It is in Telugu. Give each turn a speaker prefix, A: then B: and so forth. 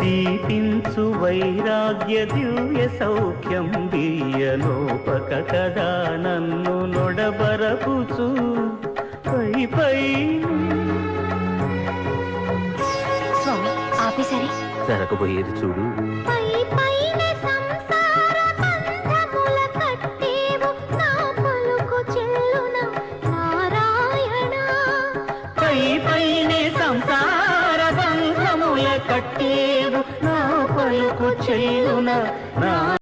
A: దీపించు వైరాగ్య దివ్య సౌఖ్యం బియ్యలోపక కదా నన్ను నొడబరపుచు. పై పై.
B: స్వామి ఆపేసరి
A: జరగబోయేది చూడు.
B: పై పైన సంసార బంధముల కట్టేవు నా పలుకు చెల్లున?
A: నా